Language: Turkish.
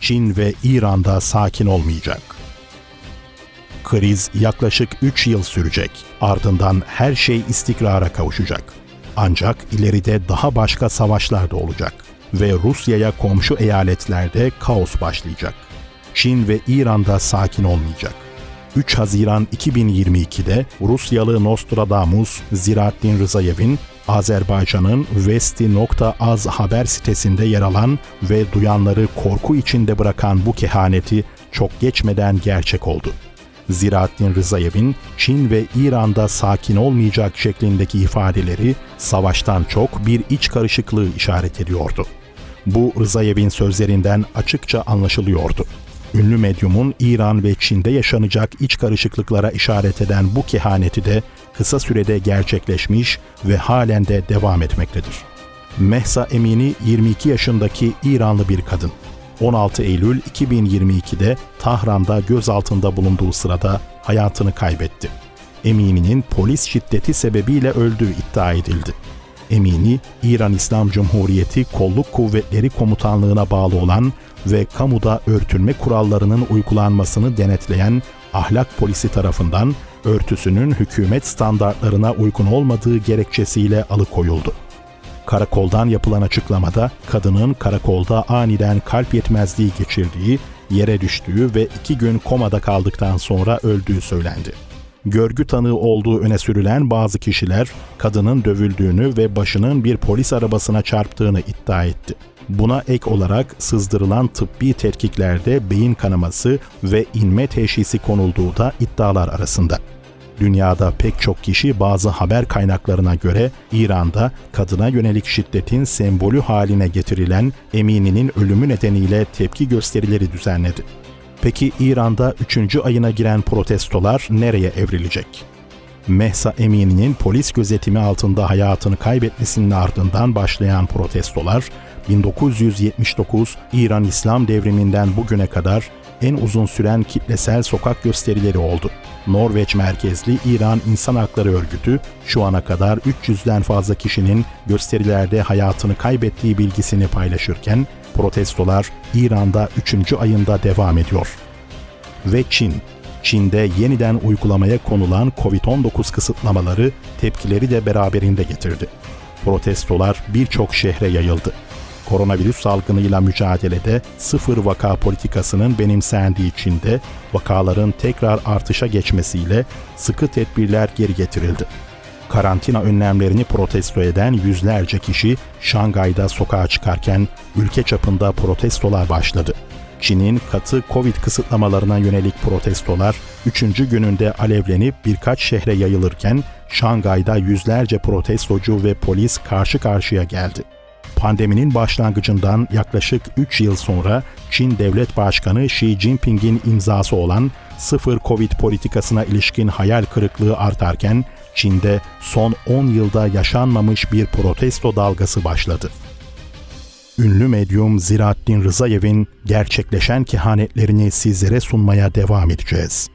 Çin ve İran'da sakin olmayacak. Kriz yaklaşık 3 yıl sürecek. Ardından her şey istikrara kavuşacak. Ancak ileride daha başka savaşlar da olacak ve Rusya'ya komşu eyaletlerde kaos başlayacak. Çin ve İran'da sakin olmayacak. 3 Haziran 2022'de Rusyalı Nostradamus Ziraattin Rızayev'in Azerbaycan'ın Vesti.az haber sitesinde yer alan ve duyanları korku içinde bırakan bu kehaneti çok geçmeden gerçek oldu. Ziraattin Rızayev'in Çin ve İran'da sakin olmayacak şeklindeki ifadeleri savaştan çok bir iç karışıklığı işaret ediyordu. Bu Rızayev'in sözlerinden açıkça anlaşılıyordu. Ünlü medyumun İran ve Çin'de yaşanacak iç karışıklıklara işaret eden bu kehaneti de kısa sürede gerçekleşmiş ve halen de devam etmektedir. Mehsa Emini 22 yaşındaki İranlı bir kadın. 16 Eylül 2022'de Tahran'da gözaltında bulunduğu sırada hayatını kaybetti. Emini'nin polis şiddeti sebebiyle öldüğü iddia edildi. Emini, İran İslam Cumhuriyeti Kolluk Kuvvetleri Komutanlığı'na bağlı olan ve kamuda örtünme kurallarının uygulanmasını denetleyen ahlak polisi tarafından örtüsünün hükümet standartlarına uygun olmadığı gerekçesiyle alıkoyuldu. Karakoldan yapılan açıklamada kadının karakolda aniden kalp yetmezliği geçirdiği, yere düştüğü ve iki gün komada kaldıktan sonra öldüğü söylendi. Görgü tanığı olduğu öne sürülen bazı kişiler kadının dövüldüğünü ve başının bir polis arabasına çarptığını iddia etti. Buna ek olarak sızdırılan tıbbi tetkiklerde beyin kanaması ve inme teşhisi konulduğu da iddialar arasında. Dünyada pek çok kişi bazı haber kaynaklarına göre İran'da kadına yönelik şiddetin sembolü haline getirilen Emini'nin ölümü nedeniyle tepki gösterileri düzenledi. Peki İran'da 3. ayına giren protestolar nereye evrilecek? Mehsa Emini'nin polis gözetimi altında hayatını kaybetmesinin ardından başlayan protestolar 1979 İran İslam devriminden bugüne kadar en uzun süren kitlesel sokak gösterileri oldu. Norveç merkezli İran İnsan Hakları Örgütü şu ana kadar 300'den fazla kişinin gösterilerde hayatını kaybettiği bilgisini paylaşırken protestolar İran'da 3. ayında devam ediyor. Ve Çin Çin'de yeniden uygulamaya konulan Covid-19 kısıtlamaları tepkileri de beraberinde getirdi. Protestolar birçok şehre yayıldı. Koronavirüs salgınıyla mücadelede sıfır vaka politikasının benimsendiği Çin'de vakaların tekrar artışa geçmesiyle sıkı tedbirler geri getirildi. Karantina önlemlerini protesto eden yüzlerce kişi Şangay'da sokağa çıkarken ülke çapında protestolar başladı. Çin'in katı Covid kısıtlamalarına yönelik protestolar 3. gününde alevlenip birkaç şehre yayılırken Şangay'da yüzlerce protestocu ve polis karşı karşıya geldi. Pandeminin başlangıcından yaklaşık 3 yıl sonra Çin Devlet Başkanı Xi Jinping'in imzası olan sıfır Covid politikasına ilişkin hayal kırıklığı artarken Çin'de son 10 yılda yaşanmamış bir protesto dalgası başladı ünlü medyum Ziraattin Rızayev'in gerçekleşen kehanetlerini sizlere sunmaya devam edeceğiz.